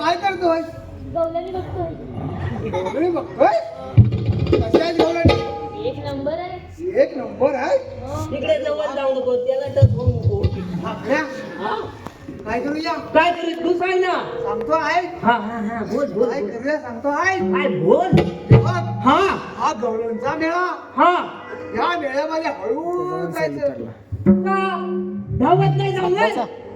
काय करतोय गवळणी बघतोय. कशा आहेत गवळणी एक नंबर आहे. एक नंबर आहे तिकडे जवळ जाऊ नको त्याला टच होऊ नको. आपल्या हा? काय करूया? काय करू तू सांग ना. सांगतो आहे. हा हा हा बोल बोल काय. करूया सांगतो आहे. काय बोल? हा. हा गवळणचा मेळा. हा. या मेळ्यामध्ये हळू जायचं. का? धावत नाही जाऊ नये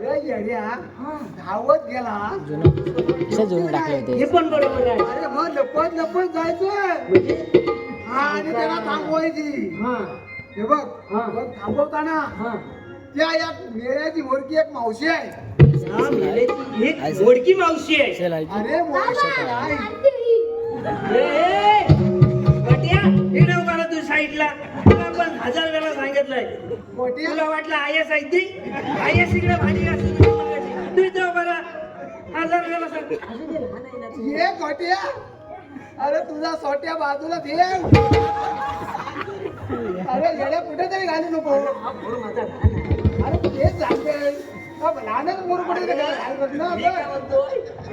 अरे येड्या हा. धावत गेला. जुळून टाकले होते. हे पण बरोबर आहे. अरे मग लपत लपत जायचं म्हणजे? हा आणि त्याला थांबवायची. हा. हे बघ हा. थांबवताना त्या या मेळ्याची वरती एक मावशी आहे. हा, मेलेची एक गोडकी मावशी आहे. चल अरे आहे. तुला वाटलं आय एस आहे ती आय एस इकडे भाजी तू दे, आहे ना तू. ये गोट्या अरे तुझा सोट्या बाजूला ठेव अरे येड्या कुठे तरी घालू नको. अरे तू तेच सांगते लहानच मोर कुठे तरी घालत ना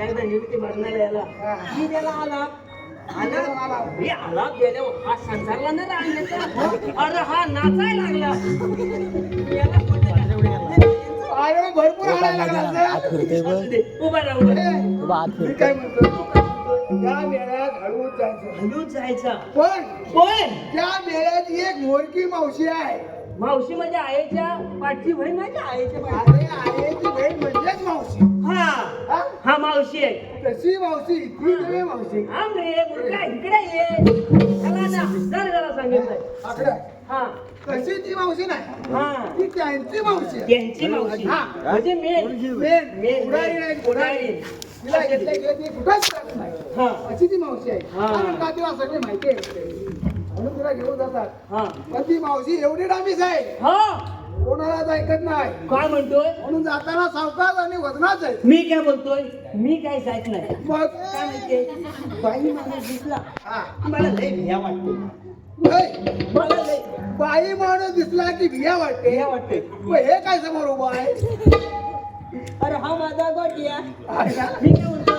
एकदा निवृत्ती बघण्याला याला. मी त्याला आला. मी आला हा संसारला नाही अरे हा लागला. अरे भरपूर आत. फिरते उभा राहा आत फिरते. काय म्हणतो? त्या मेळ्यात हळूच जायचं. पण पण त्या एक मोरकी मावशी आहे. मावशी म्हणजे आईच्या पाठची बहीण माझ्या आईच्या पाठची. आईची बहीण म्हणजेच मावशी. हा? मावशी आहे. तशी मावशी ती नव्हे मावशी? आम रे मुलगा इकडे ये. चला ना जर जरा सांगितलंय. आकडा. हा. तशी ती मावशी नाही? हा. ती त्यांची मावशी आहे. त्यांची मावशी. हा. म्हणजे मेन. मेन. मेन उडारी नाही उडारी तिला घेतल्या घेत ती कुठंच जात नाही. हा. अशी ती मावशी आहे. हा. कारण का तिला सगळी माहिती आहे. म्हणून तिला घेऊन जातात. हा. पण ती मावशी एवढी डामीच आहे. हा. कोणालाच ऐकत नाही. काय म्हणतोय? म्हणून जाताना सावकाश आणि वजनाच आहे मी काय बोलतोय? मी काय जात नाही. मग? काय म्हणते बाई माणूस दिसला. हा. मला लय भिया वाटते. होय. मला लय बाई माणूस दिसला की भिया वाटते. भिया वाटते. मग हे काय समोर उभा आहे? अरे हा माझा गोटिया. अरे, मी काय म्हणतोय?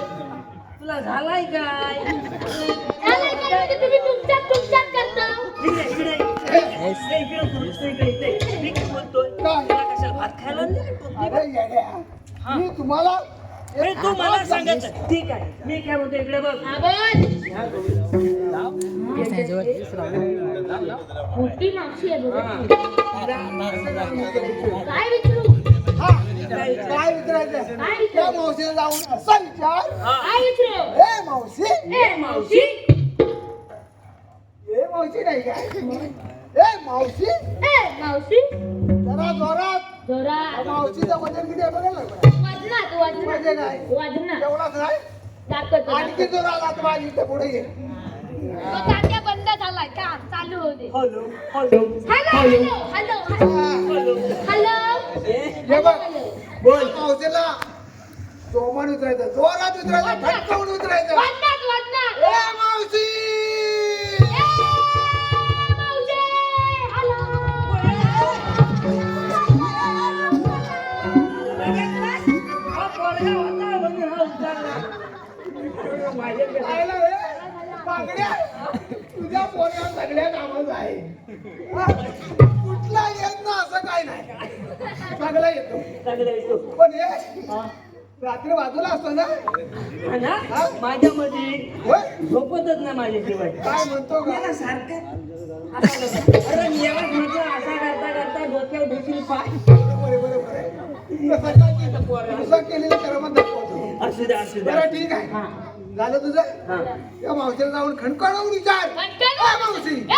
तुला झालाय काय? झालंय म्हणजे तुम्ही तुमच्यात तुमच्यात करता. इकडे इकडे. इकडे तू, तू इकडे. इकडे. येड्या. मी तुम्हाला अरे तू मला सांगत ठीक आहे. मी काय म्हणतो इकडे बघ. हा बोल. मोठी मावशी आहे बघा काय विचारू? हा, काय विचारायचं? काय त्या विचारू मावशीला जाऊन असा विचार. काय विचारू? हे मावशी. ए मावशी. हे मावशी नाही काय? हे मावशी. ए मावशी. जरा जोरात. जरा मावशीचं वजन किती आहे बघायला लागलं. वाजनात तेवढाच नाही दाखवतो आणखी जोरात आता माझी इथे पुढे ये. तो तात्या बंद झालाय. का? चालू होते hello hello hello hello. Hello hello. Hello. हे बघ. बोल. मावशीला जोमान उतरायचं. जोरात उतरायचं. तुझ्या पोऱ्या सगळ्या कामाचं आहे? कुठला येत ना असं काय नाही. सगळं येतो. पण हे. रात्री बाजूला असतो ना? ना? माझ्यामध्ये होय? झोपतच ना माझ्याशिवाय काय म्हणतो का सारखं असा करतो. अरे मी याला म्हटलं असा करता करता डोक्यावर ढकली पाय. बरोबर बरोबर केलेलं कर्म असू द्या असू द्या. बरं ठीक आहे. हा. झालं तुझं? त्या मावशीला जाऊन खणखणवून विचार? ए, मावशी. ए